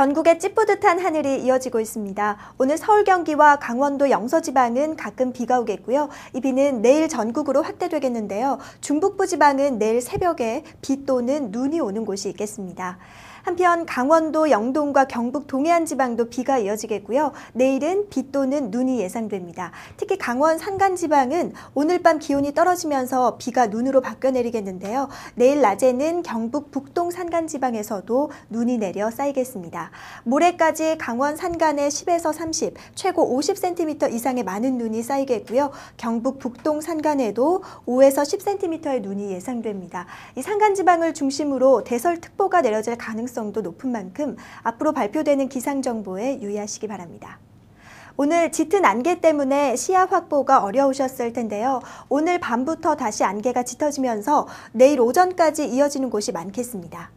전국에 찌뿌듯한 하늘이 이어지고 있습니다. 오늘 서울 경기와 강원도 영서 지방은 가끔 비가 오겠고요. 이 비는 내일 전국으로 확대되겠는데요. 중북부 지방은 내일 새벽에 비 또는 눈이 오는 곳이 있겠습니다. 한편 강원도 영동과 경북 동해안 지방도 비가 이어지겠고요. 내일은 비 또는 눈이 예상됩니다. 특히 강원 산간 지방은 오늘 밤 기온이 떨어지면서 비가 눈으로 바뀌어 내리겠는데요. 내일 낮에는 경북 북동 산간 지방에서도 눈이 내려 쌓이겠습니다. 모레까지 강원 산간에 10에서 30, 최고 50cm 이상의 많은 눈이 쌓이겠고요. 경북 북동 산간에도 5에서 10cm의 눈이 예상됩니다. 이 산간 지방을 중심으로 대설특보가 내려질 가능성도 높은 만큼 앞으로 발표되는 기상 정보에 유의하시기 바랍니다. 오늘 짙은 안개 때문에 시야 확보가 어려우셨을 텐데요. 오늘 밤부터 다시 안개가 짙어지면서 내일 오전까지 이어지는 곳이 많겠습니다.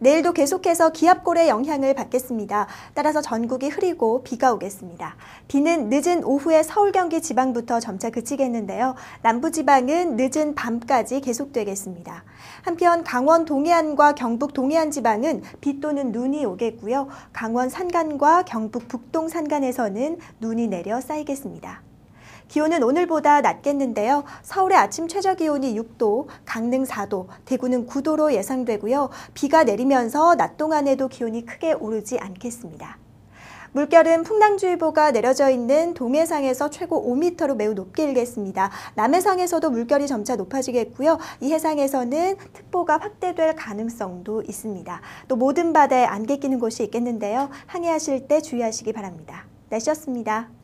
내일도 계속해서 기압골의 영향을 받겠습니다. 따라서 전국이 흐리고 비가 오겠습니다. 비는 늦은 오후에 서울 경기 지방부터 점차 그치겠는데요. 남부 지방은 늦은 밤까지 계속되겠습니다. 한편 강원 동해안과 경북 동해안 지방은 비 또는 눈이 오겠고요. 강원 산간과 경북 북동 산간에서는 눈이 내려 쌓이겠습니다. 기온은 오늘보다 낮겠는데요. 서울의 아침 최저 기온이 6도, 강릉 4도, 대구는 9도로 예상되고요. 비가 내리면서 낮 동안에도 기온이 크게 오르지 않겠습니다. 물결은 풍랑주의보가 내려져 있는 동해상에서 최고 5m로 매우 높게 일겠습니다. 남해상에서도 물결이 점차 높아지겠고요. 이 해상에서는 특보가 확대될 가능성도 있습니다. 또 모든 바다에 안개 끼는 곳이 있겠는데요. 항해하실 때 주의하시기 바랍니다. 날씨였습니다.